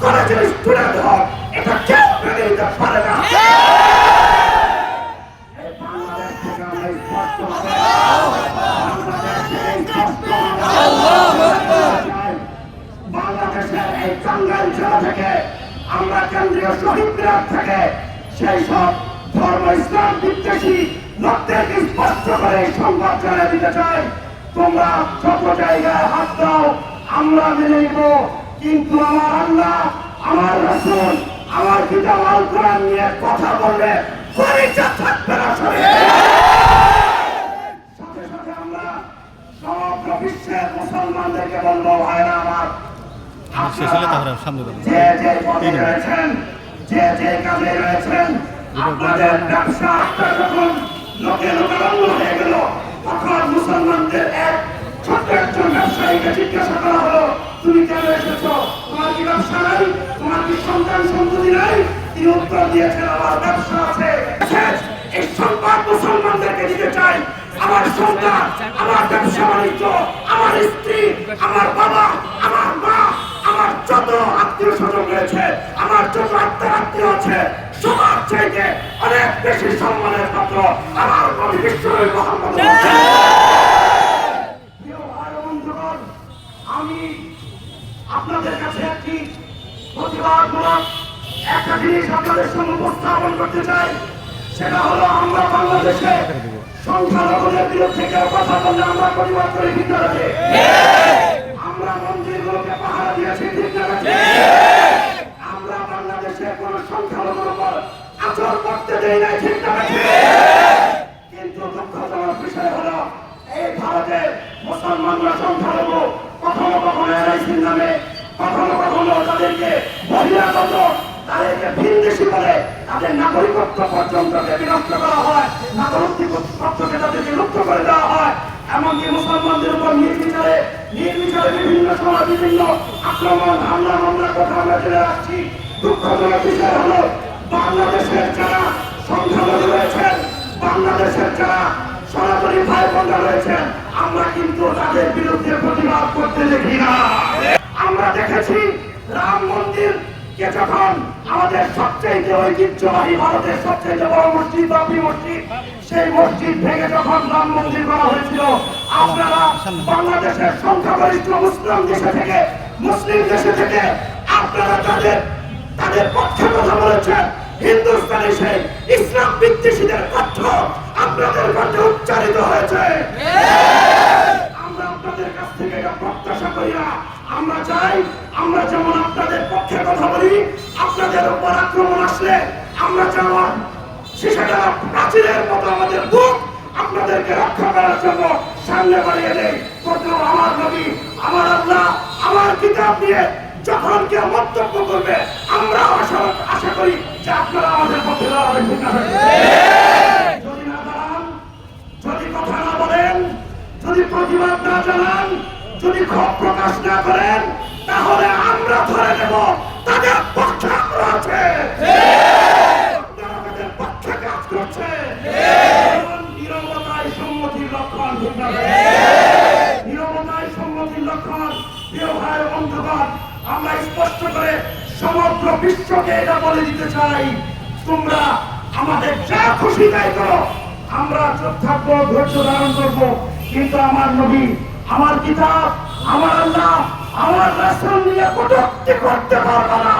কোন জিনিস তুলে ধর এটা কেউ মেনে নিতে পারে না এই বাংলাদেশ থেকে আমরা স্পষ্ট করে বাংলাদেশ থেকে স্পষ্ট চাই, বাংলাদেশের এই টাঙ্গাইল জেলা থেকে আমরা কেন্দ্রীয় শহীদ মিনার থেকে সেই সব ধর্ম ইসলাম বিদ্বেষী লোকদেরকে স্পষ্ট করে সংবাদ জানিয়ে দিতে চাই। তোমরা যত জায়গায় হাত দাও, আমরা মেনে নিব। কিন্তু আমার আল্লাহ, আমার রসুল, আমার পিতা আল কোরআন নিয়ে কথা বললে পরিচয় থাকবে না সাথে সাথে আমরা সমগ্র বিশ্বের মুসলমানদেরকে বলব, ভাইরা আমার শেষ হলে তারপরে সামনে যাব। যে যে পদে যে। যে রয়েছেন আপনাদের ব্যবসা আপনার যখন লোকে লোকারণ্য হয়ে গেল। তখন মুসলমানদের এক ছোট্ট একজন ব্যবসায়ীকে জিজ্ঞাসা করা হলো তুমি কেন এসেছ? তোমার কি ব্যবসা নাই? তোমার কি সন্তান সন্ততি নাই? তিনি উত্তর দিয়েছেন আমার ব্যবসা আছে। এই সংবাদ মুসলমানদেরকে দিতে চাই। আমার সন্তান আমার ব্যবসা বাণিজ্য আমার স্ত্রী আমার বাবা আমার মা আত্মীয় আছে সবার চাইতে অনেক বেশি সম্মানের পাত্র আমার নবী বিশ্ব মোহাম্মদ আমি আপনাদের কাছে একটি প্রতিবাদমূলক একটা জিনিস আপনাদের সামনে উপস্থাপন করতে চাই। সেটা হলো আমরা বাংলাদেশে সংখ্যালঘুদের বিরুদ্ধে কেউ কথা বললে আমরা প্রতিবাদ করি ভিতরে আমরা মন্দিরগুলোকে পাহারা দিয়েছি ঠিক না ঠিক? আমরা বাংলাদেশে কোন সংখ্যালঘুর উপর আচরণ করতে দেই নাই, ঠিক না? কিন্তু দুঃখজনক বিষয় হলো, এই ভারতে মুসলমানরা সংখ্যালঘু, কখনো কখনো এনআইসির নামে, কখনো কখনো তাদেরকে বহিরাগত, তাদেরকে ভিনদেশি বলে তাদের নাগরিকত্ব পর্যন্ত বিনষ্ট করা হয়, নাগরিকত্বকে তাদেরকে লুপ্ত করে দেওয়া হয়। এমনকি মুসলমানদের উপর নির্বিচারে নির্বিচারে বিভিন্ন সময় বিভিন্ন আক্রমণ, হামলা, মামলা কথা আমরা জেনে রাখছি দুঃখজনক বিষয় হলো বাংলাদেশের যারা সংখ্যালঘু রয়েছেন, বাংলাদেশের যারা সনাতনী ভাই বোনরা রয়েছেন, আমরা কিন্তু তাদের বিরুদ্ধে প্রতিবাদ করতে দেখি না। আমরা দেখেছি রাম মন্দির কে যখন আমাদের সবচেয়ে ঐতিহ্যবাহী, ভারতের সবচেয়ে বড় মসজিদ বাবরি মসজিদ, সেই মসজিদ ভেঙে যখন রাম মন্দির করা হয়েছিল, আপনারা বাংলাদেশের সংখ্যাগরিষ্ঠ মুসলিম দেশে থেকে, মুসলিম দেশে থেকে আপনারা তাদের তাদের পক্ষে কথা বলেছেন। হিন্দুস্তানে সেই ইসলাম বিদ্বেষীদের তথ্য আপনাদের কাছে উচ্চারিত হয়েছে। আমরা আপনাদের কাছ থেকে এটা প্রত্যাশা করি না। আমরা চাই, আমরা যেমন আপনাদের পক্ষে কথা বলি, আপনাদের উপর আক্রমণ আসলে আমরা যেমন সেটা প্রাচীরের মতো আমাদের বুক আপনাদেরকে রক্ষা করার জন্য সামনে বাড়িয়ে দেয় আমার নবী, আমার আল্লাহ, আমার কিতাব দিয়ে যখন কেউ মন্তব্য করবে আমরা আশা করি যে আপনারা আমাদের পক্ষে? যদি না দাঁড়ান যদি কথা না বলেন, যদি প্রতিবাদ না জানান, যদি ক্ষোভ প্রকাশ না করেন, তাহলে আমরা ধরে নেব, তাদের পক্ষে আমরা আছে। লক্ষণ আমরা স্পষ্ট করে সমগ্র বিশ্বকে এটা বলে দিতে চাই, তোমরা আমাদের যা খুশি তাই করো। আমরা চুপ থাকব ধৈর্য ধারণ করব, কিন্তু আমার নবী, আমার কিতাব, আমার আল্লাহ, আমার রাসূল নিয়ে কটূক্তি করতে পারব না।